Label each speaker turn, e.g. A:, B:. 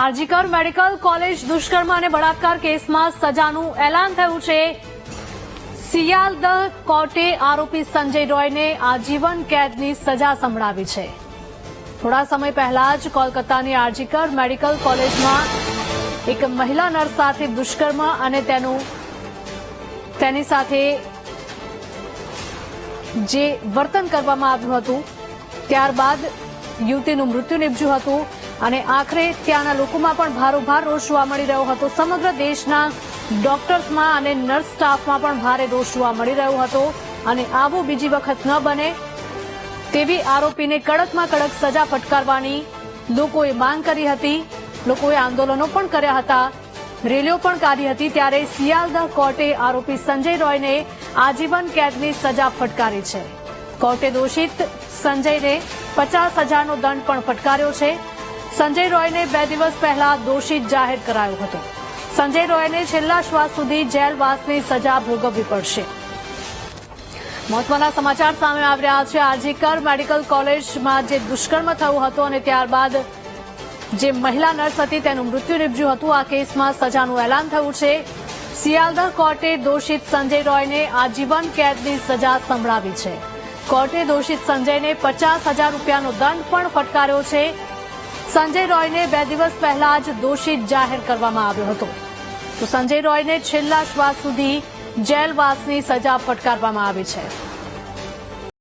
A: RG Kar medical college દુષ્કર્મ અને બળાત્કાર કેસમાં સજાનું એલાન થયું છે. સિયાલદહ કોર્ટે આરોપી સંજય રોયને આજીવન કેદની સજા સંભળાવી છે. થોડા સમય પહેલા જ કોલકાતાની આરજીકર મેડિકલ કોલેજમાં એક મહિલા નર્સ સાથે દુષ્કર્મ અને તેનું તેની સાથે જે વર્તન કરવામાં આવ્યું હતું, ત્યારબાદ યુવતીનું મૃત્યુ નીપજ્યું હતું. અને આખરે ત્યાંના લોકોમાં પણ ભારોભાર રોષ જોવા મળી રહ્યો હતો. સમગ્ર દેશના ડોક્ટર્સમાં અને નર્સ સ્ટાફમાં પણ ભારે રોષ જોવા મળી રહ્યો હતો અને આવું બીજી વખત ન બને તેવી આરોપીને કડકમાં કડક સજા ફટકારવાની લોકોએ માંગ કરી હતી. લોકોએ આંદોલનો પણ કર્યા હતા. રેલીઓ પણ કાઢી હતી ત્યારે સિયાલદહ કોર્ટે આરોપી સંજય રોયને આજીવન કેદની સજા ફટકારી છે. કોર્ટે દોષિત સંજયને પચાસ હજારનો દંડ પણ ફટકાર્યો છે. સંજય રોયને બે દિવસ પહેલા દોષિત જાહેર કરાયો હતો. સંજય રોયને છેલ્લા શ્વાસ સુધી જેલવાસની સજા ભોગવવી પડશે. મહત્વના સમાચાર સામે આવી રહ્યા છે. આરજીકર મેડિકલ કોલેજમાં જે દુષ્કર્મ થયું હતું અને ત્યારબાદ જે મહિલા નર્સ હતી તેનું મૃત્યુ નીપજ્યું હતું, આ કેસમાં સજાનું એલાન થયું છે. સિયાલદહ કોર્ટે દોષિત સંજય રોયને આજીવન કેદની સજા સંભળાવી છે. કોર્ટે દોષિત સંજયને પચાસ હજાર રૂપિયાનો દંડ પણ ફટકાર્યો છે. સંજય રોયને બે દિવસ પહેલા જ દોષિત જાહેર કરવામાં આવ્યો હતો. તો સંજય રોયને છેલ્લા શ્વાસ સુધી જેલવાસની સજા ફટકારવામાં આવી છે.